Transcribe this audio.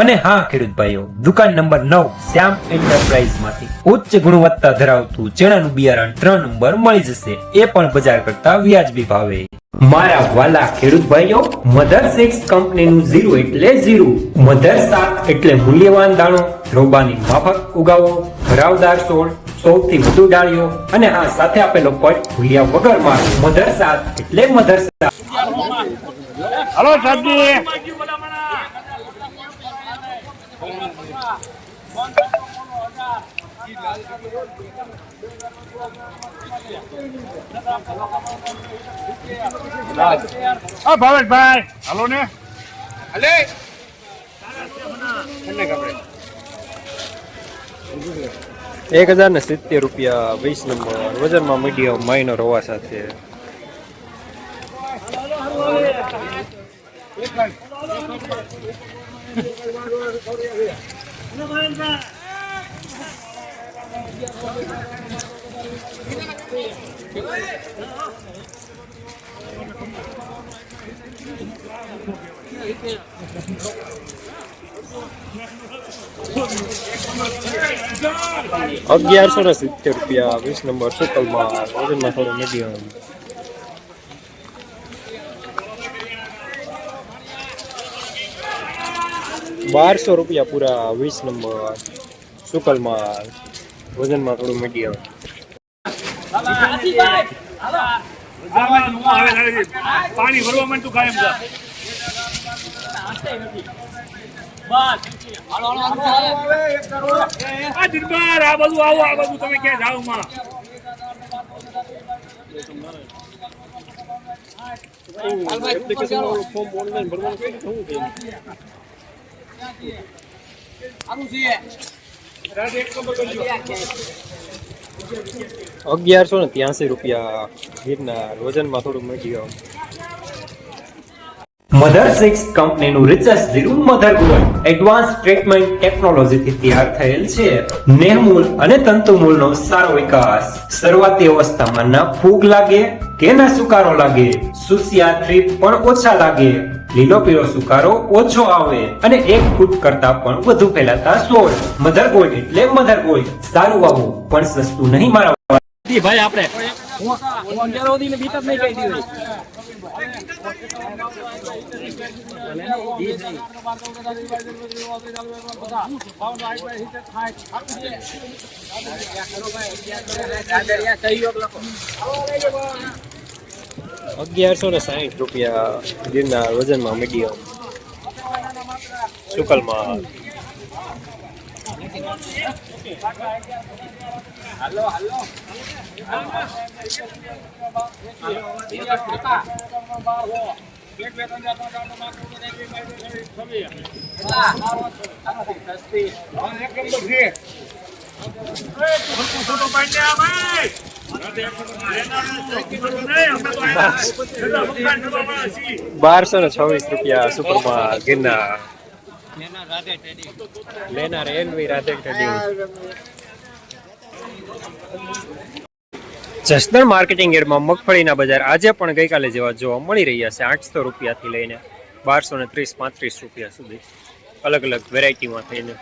અને હા ખેડૂત ભાઈઓ દુકાન નંબર નવ, શ્યામ એન્ટરપ્રાઇઝમાંથી ઉચ્ચ ગુણવત્તા ધરાવતું ચણાનું બિયારણ ત્રણ નંબર મળી જશે. એ પણ બજાર કરતા વ્યાજબી ભાવે. મારા વાલા ખેડૂત ભાઈઓ મધર સિક્સ કંપનીનું ઝીરો એટલે ઝીરો. મધર સાત એટલે મૂલ્યવાન દાણો. રોબાની માફક ઉગાવો ભરાવદાર છોડ સૌથી વધુ ડાળીઓ અને હા, સાથે આપેલો પટ ભૂલ્યા વગરમાં મધર સાત એટલે મધર સાત. હલો સાહેબજી. હા ભાવેશભાઈ હાલો ને. હલે. એક હજાર ને સિત્તેર રૂપિયા વીસ નંબર. વજનમાં મીડિયમ માઇનર હોવા સાથે. અગિયારસો ને સિત્તેર રૂપિયા વીસ નંબર સુકલમાં વજનમાં થોડું મીડિયમ બારસો રૂપિયા પૂરા વીસ નંબર. સુકલમાં વજનમાં થોડું મીડિયમ. પાણી ભરવા માંડ તું કાયમ આ બધું આવો આ બધું તમે ક્યાં જાવમાં? અગિયારસો ને ત્યાંસી રૂપિયા ગીરના વજનમાં થોડું મીડિયમ મધર સિક્સ કંપનીનું research zero mother gold advance treatment ટેકનોલોજીથી તૈયાર થયેલ છે. નેહમૂલ અને તંતુમૂલનો સારો વિકાસ. શરૂઆતી અવસ્થામાં ના ફૂગ લાગે કે ના સુકારો લાગે? સુસિયા થ્રીપ પણ ઓછા લાગે. લીલો પીળો સુકારો ઓછો આવે અને એક ફૂટ કરતા પણ વધુ ફેલાતા સોળ. મધર ગોલ્ડ એટલે મધર ગોલ્ડ સારું આવું પણ સસ્તું નહીં મારા ભાઈ આપણે. અંજારો દીને બીત નહીં કહી દીધી અગિયારસો ને સાહીઠ રૂપિયા ગીરના વજનમાં મીડિયમ. સુકલમાં બારસો ને છવ્વીસ રૂપિયા સુપરમાં ગિરનાર. લેનાર N V Radhe Jasdan marketing એડમાં મગફળીના બજાર આજે પણ ગઈકાલે જેવા જોવા મળી રહ્યા છે. આઠસો રૂપિયાથી લઈને બારસો ને ત્રીસ, પાંત્રીસ રૂપિયા સુધી અલગ અલગ વેરાયટીમાં થઈને